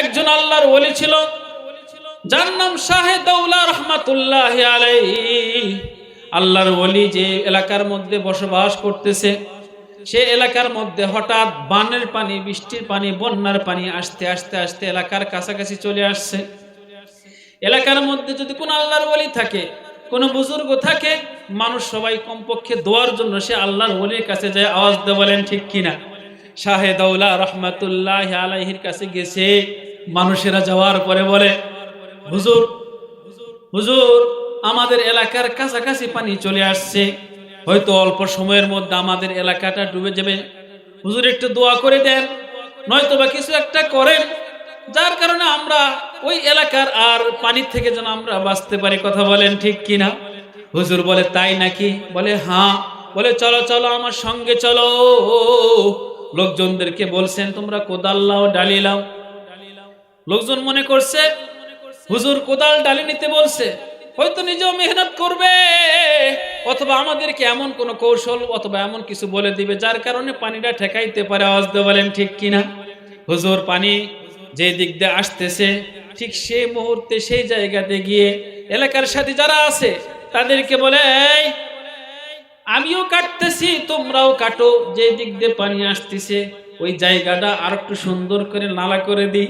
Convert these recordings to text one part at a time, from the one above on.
একজন আল্লাহর ওলি ছিল, যার নাম শাহে দৌলা রহমাতুল্লাহ আলাই আল্লাহর ওলি যে এলাকার মধ্যে বসবাস করতেছে, সে এলাকার মধ্যে হঠাৎ বানের পানি, বৃষ্টির পানি, বন্যার পানি আসতে আসতে আসতে এলাকার কাছাকাছি চলে আসছে। এলাকার মধ্যে যদি কোনো আল্লাহর ওলি থাকে, কোনো বুজুর্গ থাকে, মানুষ সবাই কমপক্ষে দোয়ার জন্য সে আল্লাহর ওলির কাছে যায়, আওয়াজ দিয়ে বলেন, ঠিক কিনা? শাহেদৌলা রহমাতুল্লাহ আলাইহির কাছে গেছে। মানুষেরা যাওয়ার পরে বলে, হুজুর হুজুর, আমাদের এলাকার কাছাকাছি পানি চলে আসছে। হয়তো অল্প সময়ের মধ্যে আমাদের এলাকাটা ডুবে যাবে। হুজুর, একটু দোয়া করে দেন। নয়তো বা কিছু একটা করেন। যার কারণে আমরা ওই এলাকার আর পানির থেকে যেন আমরা বাঁচতে পারি, কথা বলেন ঠিক কিনা? হুজুর বলে, তাই নাকি? বলে হ্যাঁ। বলে, চলো চলো, আমার সঙ্গে চলো। লোকজনদেরকে বলছেন, তোমরা কোদাল লাও লাও। লোকজন মনে করছে, হুজুর কোদাল ডালি নিতে বলছে, হয়তো নিজেও মেহনত করবে, অথবা আমাদেরকে এমন কোন কৌশল অথবা এমন কিছু বলে দিবে, যার কারণে পানিটা ঠেকাইতে পারে দিয়ে বলেন ঠিক কিনা? হুজুর পানি যে দিক দিয়ে আসতেছে, ঠিক সেই মুহূর্তে সেই জায়গাতে গিয়ে এলাকার সাথে যারা আছে, তাদেরকে বলে আমিও কাটতেছি, তোমরাও কাটো। যে দিক দিয়ে পানি আসতেছে, ওই জায়গাটা আর একটু সুন্দর করে নালা করে দিই।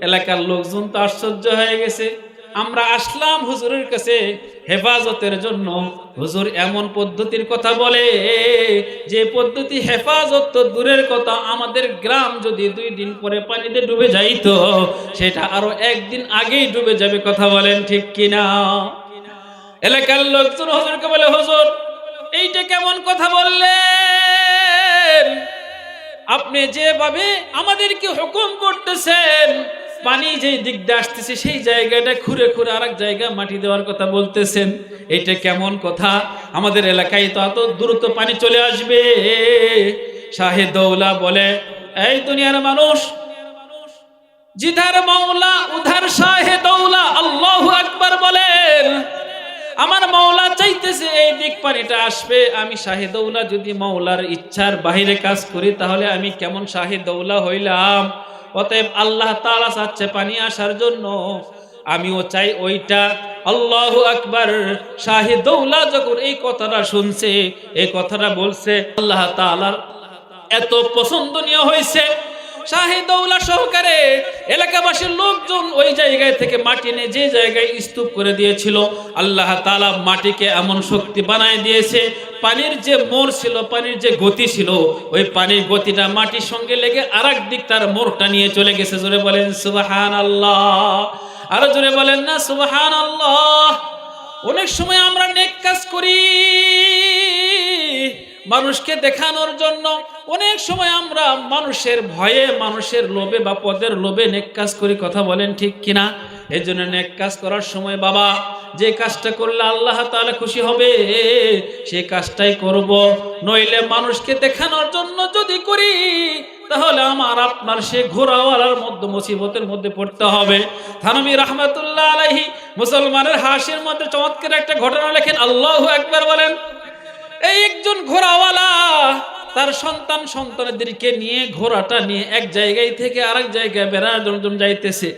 এলাকার লোকজন তো আশ্চর্য হয়ে গেছে। আমরা আসলাম হুজুরের কাছে হেফাজতের জন্য। হুজুর এমন পদ্ধতির কথা বলে, যে পদ্ধতি হেফাজত তো দূরের কথা, আমাদের গ্রাম যদি দুই দিন পরে পানিতে ডুবে যাইত, সেটা আরও একদিন আগেই ডুবে যাবে কথা বলেন ঠিক কিনা? এলাকার লোকজন হুজুরকে বলে, হুজুর, এইটা কেমন কথা বললেন? আপনি যেভাবে আমাদেরকে হুকুম করতেছেন পানি যে দিক দিয়ে আসতেছে, সেই জায়গাটা খুঁড়ে খুঁড়ে আরেক জায়গা মাটি দেওয়ার কথা বলতেছেন। এটা কেমন কথা? আমাদের এলাকায় তো এত দ্রুত পানি চলে আসবে। শাহে দৌলা বলে, এই দুনিয়ার মানুষ, জিধার মাওলা, উধার শাহে দৌলা, আল্লাহু আকবার বলেন, আমার মাওলা চাইতেছে এই দিক পানিটা আসবে। আমি শাহেদৌলা যদি মাওলার ইচ্ছার বাহিরে কাজ করি, তাহলে আমি কেমন শাহেদৌলা হইলাম? অতএব আল্লাহ তালা চাচ্ছে পানি আসার জন্য। আমিও চাই ওইটা। আল্লাহ আকবর। শাহিদৌলা যখন এই কথাটা শুনছে, এই কথাটা বলছে, আল্লাহ তালার এত পছন্দনীয় হয়েছে। শাহিদৌলা সহকারে এলাকাবাসীর লোকজন ওই জায়গায় থেকে মাটি নিয়ে যে জায়গায় স্তূপ করে দিয়েছিল, আল্লাহ তালা মাটিকে এমন শক্তি বানায় দিয়েছে, পানির যে মোড় ছিল, পানির যে গতি ছিল, ওই পানির গতিটা মাটির সঙ্গে লেগে আর দিক তার মোড়টা নিয়ে চলে গেছে। জোরে বলেন সুবাহান আল্লাহ আরও জোরে বলেন না সুবাহান আল্লাহ অনেক সময় আমরা নেক কাজ করি। মানুষকে দেখানোর জন্য অনেক সময় আমরা মানুষের ভয়ে, মানুষের লোভে বা পদের লোভে নেক কাজ করি, কথা বলেন ঠিক কিনা? এই জন্য নেক কাজ করার সময়, বাবা, যে কাজটা করলে আল্লাহ তাহলে খুশি হবে, সে কাজটাই করব। নইলে মানুষকে দেখানোর জন্য যদি করি, তাহলে আমার, আপনার সে ঘোরাওয়ালার মধ্যে, মুসিবতের মধ্যে পড়তে হবে। থানবী রহমতুল্লাহ আলাইহি মুসলমানের হাসির মধ্যে চমৎকার একটা ঘটনা লেখেন, আল্লাহ একবার বলেন এই একজন ঘোড়াওয়ালা, তার সন্তান সন্তানদেরকে নিয়ে ঘোড়াটা নিয়ে এক জায়গায় থেকে আরেক জায়গায় বেড়ানোর জন্য যাইতেছে।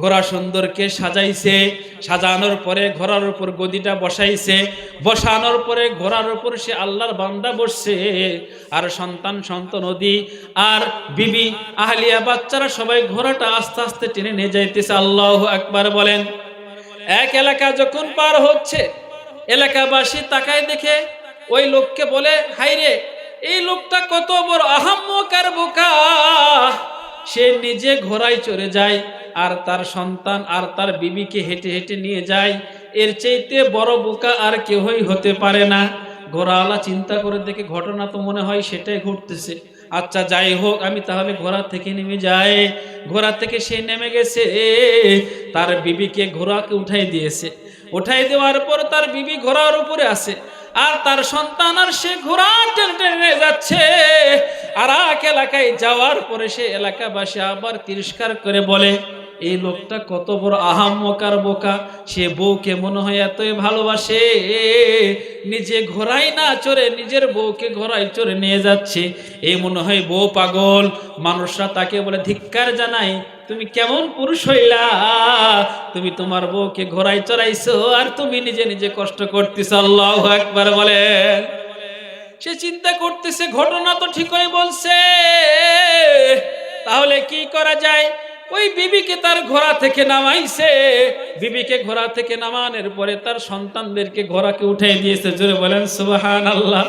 ঘোড়া সুন্দরকে সাজাইছে, সাজানোর পরে ঘোড়ার উপর গদিটা বসাইছে, বসানোর পরে ঘোড়ার উপর সে আল্লাহর বান্দা বসছে। আর সন্তান সন্তান সন্তানদি আর বিবি, আহলিয়া বাচ্চারা সবাই ঘোড়াটা আস্তে আস্তে টেনে নিয়ে যাইতেছে। আল্লাহ একবার বলেন, এক এলাকা যখন পার হচ্ছে, এলাকাবাসী তাকায় দেখে ওই লোককে বলে হাইরে এই লোকটা কত বড় আহাম্মক আর বোকা। সে নিজে ঘোড়ায় চড়ে যায়, আর তার সন্তান আর তার বিবিকে হেঁটে হেঁটে নিয়ে যায়। এর চাইতে বড় বোকা আর কেউই হতে পারে না। ঘোড়াওয়ালা চিন্তা করে দেখে ঘটনা তো মনে হয় সেটাই ঘটতেছে। আচ্ছা যাই হোক, আমি তাহলে ঘোড়া থেকে নেমে যাই। ঘোড়া থেকে সে নেমে গেছে, তার বিবিকে ঘোড়াকে উঠাই দিয়েছে। উঠাই দেওয়ার পর তার বিবি ঘোড়ার উপরে আছে আর তার সন্তান আর সে ঘোড়া টেনে টেনে যাচ্ছে। আর এক এলাকায় যাওয়ার পরে সে এলাকাবাসী আবার তিরস্কার করে বলে এই লোকটা কত বড় আহাম্মকার বোকা। সে বউকে মনে হয় এতই ভালোবাসে, নিজে ঘোড়াই না চড়ে, নিজের বউকে ঘোড়ায় চড়ে নিয়ে যাচ্ছে। এই মনে হয় বউ পাগল। মানুষরা তাকে বলে, ধিক্কার জানাই, তুমি কেমন পুরুষ হইলা? তুমি তোমার বউকে ঘোড়ায় চড়াইছো আর তুমি নিজে নিজে কষ্ট করতেছ। আল্লাহ একবার বলেন। সে চিন্তা করতেছে, ঘটনা তো ঠিকই বলছে। তাহলে কি করা যায়? ওই বিবিকে তার ঘোড়া থেকে নামাইছে। বিবিকে ঘোড়া থেকে নামানোর পরে তার সন্তানদেরকে ঘোড়াকে উঠাই দিয়েছে। জোরে বলেন সুবাহান আল্লাহ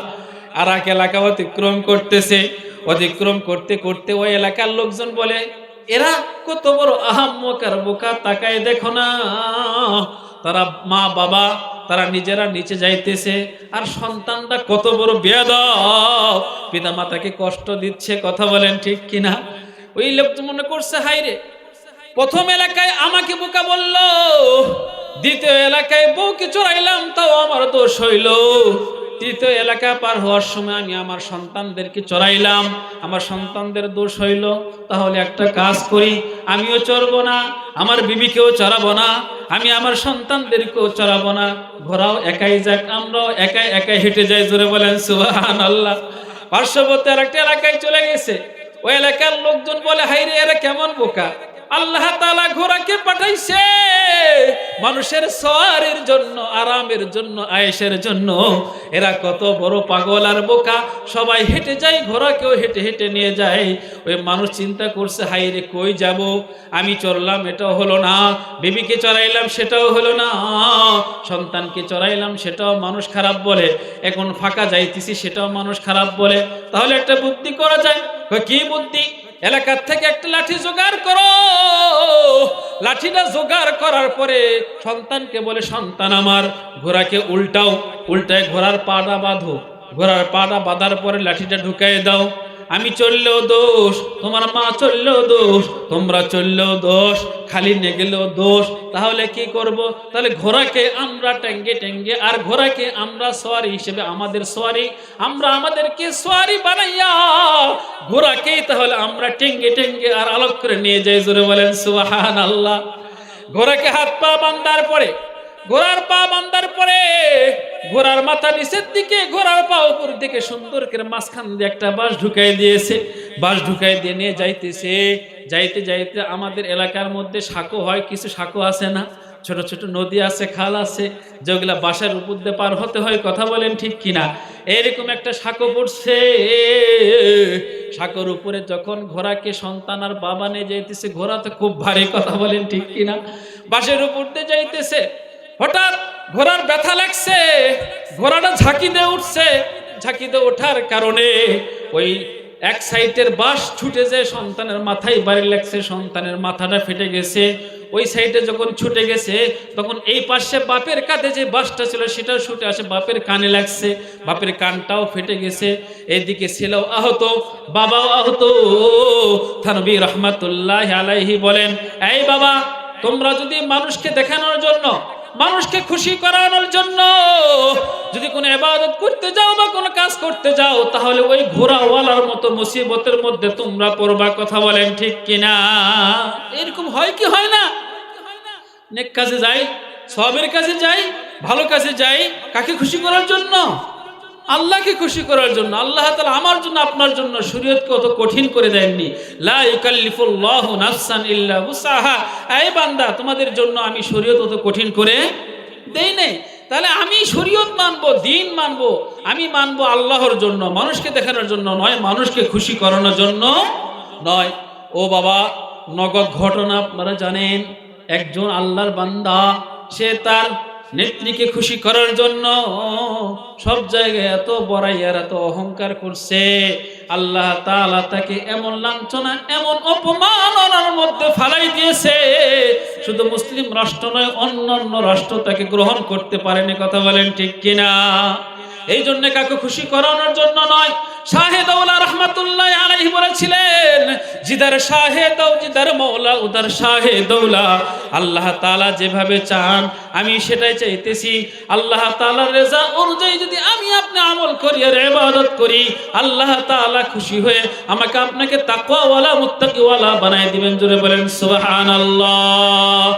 আর এক এলাকা অতিক্রম করতেছে। অতিক্রম করতে করতে ওই এলাকার লোকজন বলে, এরা কত বড় আহাম্মকার বোকা তাকায় দেখো না। তারা মা, বাবা, তারা নিজেরা নিচে যাইতেছে। আর সন্তানটা কত বড় বেদ পিতা মাতাকে কষ্ট দিচ্ছে, কথা বলেন ঠিক কিনা? ওই লোক তো মনে করছে হাইরে প্রথম এলাকায় আমাকে বোকা বলল, দ্বিতীয় এলাকায় বউকে চড়াইলাম, তাও আমার দোষ হইল। তৃতীয় এলাকা পার হওয়ার সময় আমি আমার সন্তানদেরকে চড়াইলাম, আমার সন্তানদের দোষ হইল। তাহলে একটা কাজ করি, আমিও চড়বো না, আমার বিবিকেও চড়াবো না, আমি আমার সন্তানদেরকেও চড়াবো না। ঘোরাও একাই যাক, আমরাও একাই একাই হেঁটে যাই, জোরে বলেন সুবাহান আল্লাহ পার্শ্ববর্তী আর একটা এলাকায় চলে গেছে। ওই এলাকার লোকজন বলে হাইরে এরা কেমন বোকা? আল্লাহ তালা ঘোড়াকে পাঠাইছে। মানুষের সোয়ারের জন্য, আরামের জন্য আয়েসের জন্য। এরা কত বড় পাগল আর বোকা। সবাই হেঁটে যায়, ঘোড়াকেও হেঁটে হেঁটে নিয়ে যায়। ওই মানুষ চিন্তা করছে হাইরে কই যাব? আমি চললাম, এটাও হলো না। বেবিকে চড়াইলাম, সেটাও হলো না। সন্তানকে চড়াইলাম, সেটাও মানুষ খারাপ বলে। এখন ফাঁকা যাইতেছি, সেটাও মানুষ খারাপ বলে। তাহলে একটা বুদ্ধি করা যায়। কি বুদ্ধি? এলাকার থেকে একটা লাঠি জোগাড় করো। লাঠিটা জোগাড় করার পরে সন্তানকে বলে, সন্তান আমার, ঘোড়াকে উল্টাও। উল্টায় ঘোড়ার পাটা বাঁধো। ঘোড়ার পাটা বাঁধার পরে লাঠিটা ঢুকাই দাও। আমি চললেও দোষ, তোমার মা চললেও দোষ, তোমরা চললেও দোষ, খালি নে গেলেও দোষ, তাহলে কি করব? তাহলে ঘোড়াকে আমরা ট্যাঙ্গে ট্যাঙ্গে আর ঘোড়াকে আমরা সোয়ারি হিসেবে আমাদের সোয়ারি, আমরা আমাদেরকে সোয়ারি বানাইয়া, ঘোড়াকেই তাহলে আমরা ট্যাঙ্গে ট্যাঙ্গে আর আলোক করে নিয়ে যাই, জোরে বলেন সুবাহান আল্লাহ ঘোড়াকে হাত পা বান্ধার পরে, ঘোড়ার পা বান্ধার পরে ঘোড়ার মাথা নিচের দিকে, ঘোড়ার পা উপর দিকে সুন্দর করে মাঝখান দিয়ে একটা বাঁশ ঢুকাই দিয়েছে। বাঁশ ঢুকাই দিয়ে নিয়ে যাইতেছে। যাইতে যাইতে আমাদের এলাকার মধ্যে সাঁকো হয়, কিছু সাঁকো আছে না? ছোট ছোট নদী আছে, খাল আছে, যেগুলা বাসার উপর দিয়ে পার হতে হয়, কথা বলেন ঠিক কিনা? এরকম একটা সাঁকো পড়ছে। সাঁকোর উপরে যখন ঘোড়াকে সন্তান আর বাবা নিয়ে যাইতেছে, ঘোড়া তো খুব ভারী, কথা বলেন ঠিক কিনা? বাসের উপর দিয়ে যাইতেছে। হঠাৎ ঘোড়ার ব্যথা লাগছে, ঘোড়াটা ঝাঁকি দিয়ে উঠছে ঝাঁকি দিয়ে ওঠার কারণে ওই এক সাইডের বাঁশ ছুটে যায় সন্তানের মাথায় বাড়ি লাগছে, সন্তানের মাথাটা ফেটে গেছে, ওই সাইডে যখন ছুটে গেছে, তখন এই পাশে বাপের কাঁধে যে বাসটা ছিল সেটাও ছুটে আসে, বাপের কানে লাগছে, বাপের কানটাও ফেটে গেছে, এদিকে ছেলেও আহত, বাবাও আহত। থানবী রহমাতুল্লাহ আলাইহি বলেন, এই বাবা, তোমরা যদি মানুষকে দেখানোর জন্য মানুষকে খুশি করানোর জন্য। যদি কোনো এবাদত করতে যাও বা কোনো কাজ করতে যাও, তাহলে ওই ঘোড়াওয়ালার মতো মুসিবতের মধ্যে তোমরা পড়বা, কথা বলেন ঠিক কিনা? এরকম হয় কি হয় না? নেক কাজে যাই, সবের কাছে যাই, ভালো কাছে যাই, কাকে খুশি করার জন্য? আল্লাহকে খুশি করার জন্য, আল্লাহ তাআলা আমার জন্য, আপনার জন্য শরীয়তকে অত কঠিন করে দেননি। বান্দা, তোমাদের জন্য আমি শরীয়ত অত কঠিন করে দেই নাই। তাহলে আমি শরীয়ত মানব, দিন মানব, আমি মানব আল্লাহর জন্য, মানুষকে দেখানোর জন্য নয়, মানুষকে খুশি করানোর জন্য নয়। ও বাবা, নগদ ঘটনা আপনারা জানেন, একজন আল্লাহর বান্দা, সে তার নেত্রীকে খুশি করার জন্য সব জায়গায় এত বড়াইয়ার এত অহংকার করছে। আল্লাহ তালা তাকে এমন লাঞ্ছনা, এমন অপমাননার মধ্যে ফালাই দিয়েছে। শুধু মুসলিম রাষ্ট্র নয় অন্য অন্য রাষ্ট্র তাকে গ্রহণ করতে পারেনি, কথা বলেন ঠিক কিনা? এই জন্য কাকে খুশি করানোর জন্য নয়। শাহে দৌলা রহমাতুল্লাহ আলাইহি বলেছিলেন, জিদার শাহে দৌ, জিদার মৌলা, উদার শাহে দৌলা। আল্লাহ তাআলা যেভাবে চান, আমি সেটাই চাইতেছি। আল্লাহ তাআলার রেজা অনুযায়ী যদি আমি আপনি আমল করি আর ইবাদত করি, আল্লাহ তাআলা খুশি হয়ে আমাকে আপনাকে তাকওয়াওয়ালা, মুত্তাকিওয়ালা বানায় দিবেন। জোরে বলেন, সুবহানাল্লাহ।